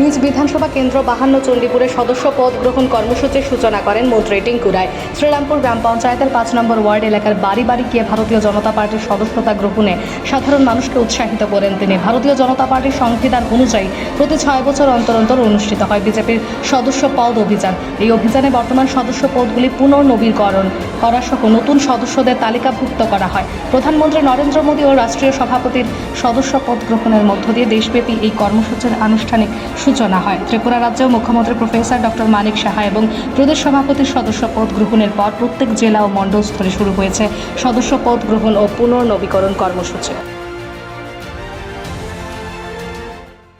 নিজ বিধানসভা কেন্দ্র বাহান্ন চণ্ডীপুরে সদস্য পদ গ্রহণ কর্মসূচির সূচনা করেন মন্ত্রী টিঙ্কু রায়। শ্রীরামপুর গ্রাম পঞ্চায়েতের পাঁচ নম্বর ওয়ার্ড এলাকার বাড়ি বাড়ি গিয়ে ভারতীয় জনতা পার্টির সদস্যতা গ্রহণে সাধারণ মানুষকে উৎসাহিত করেন তিনি। ভারতীয় জনতা পার্টির সংবিধান অনুযায়ী প্রতি ছয় বছর অন্তর অন্তর অনুষ্ঠিত হয় বিজেপির সদস্য পদ অভিযান। এই অভিযানে বর্তমান সদস্য পদগুলি পুনর্নবীকরণ করা সহ নতুন সদস্যদের তালিকাভুক্ত করা হয়। প্রধানমন্ত্রী নরেন্দ্র মোদী ও রাষ্ট্রীয় সভাপতির সদস্য পদ গ্রহণের মধ্য দিয়ে দেশব্যাপী এই কর্মসূচির আনুষ্ঠানিক সূচনা হয়। ত্রিপুরা রাজ্যেও মুখ্যমন্ত্রী প্রফেসর ডক্টর মানিক সাহা এবং প্রদেশ সভাপতির সদস্য পদ গ্রহণের পর প্রত্যেক জেলা ও মণ্ডল স্তরে শুরু হয়েছে সদস্য পদ গ্রহণ ও পুনর্নবীকরণ কর্মসূচি।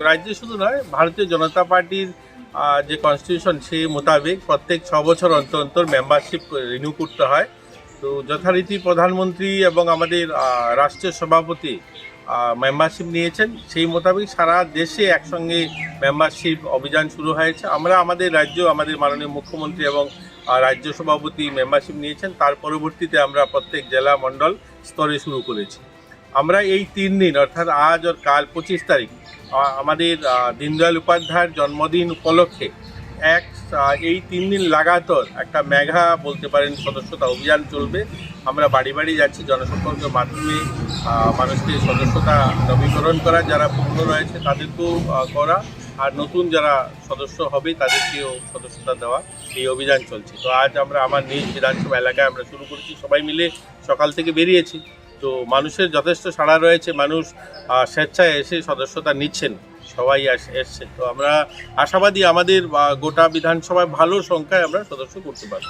রাজ্যে শুধু নয়, ভারতীয় জনতা পার্টির যে কনস্টিটিউশন সেই মোতাবেক প্রত্যেক ছ বছর অন্তর অন্তর মেম্বারশিপ রিনিউ করতে হয়। তো যথারীতি প্রধানমন্ত্রী এবং আমাদের রাষ্ট্রীয় সভাপতি মেম্বারশিপ নিয়েছেন, সেই মোতাবেক সারা দেশে একসঙ্গে মেম্বারশিপ অভিযান শুরু হয়েছে। আমরা আমাদের রাজ্য, আমাদের মাননীয় মুখ্যমন্ত্রী এবং রাজ্য সভাপতি মেম্বারশিপ নিয়েছেন। তার পরবর্তীতে আমরা প্রত্যেক জেলা মণ্ডল স্তরে শুরু করেছি। আমরা এই তিন দিন, অর্থাৎ আজ আর কাল পঁচিশ তারিখ আমাদের দীনদয়াল উপাধ্যায়ের জন্মদিন উপলক্ষে এক এই তিন দিন লাগাতার একটা মেঘা বলতে পারেন সদস্যতা অভিযান চলবে। আমরা বাড়ি বাড়ি যাচ্ছি জনসম্পর্কের মাধ্যমে মানুষকে সদস্যতা নবীকরণ করা, যারা পূর্ণ রয়েছে তাদেরকেও করা, আর নতুন যারা সদস্য হবে তাদেরকেও সদস্যতা দেওয়া, এই অভিযান চলছে। তো আজ আমরা আমার নিজ বিধানসভা এলাকায় আমরা শুরু করেছি, সবাই মিলে সকাল থেকে বেরিয়েছি। তো মানুষের যথেষ্ট সাড়া রয়েছে, মানুষ স্বেচ্ছায় এসে সদস্যতা নিচ্ছেন। সবাই এসছে। তো আমরা আশাবাদী আমাদের গোটা বিধানসভায় ভালো সংখ্যায় আমরা সদস্য করতে পারব।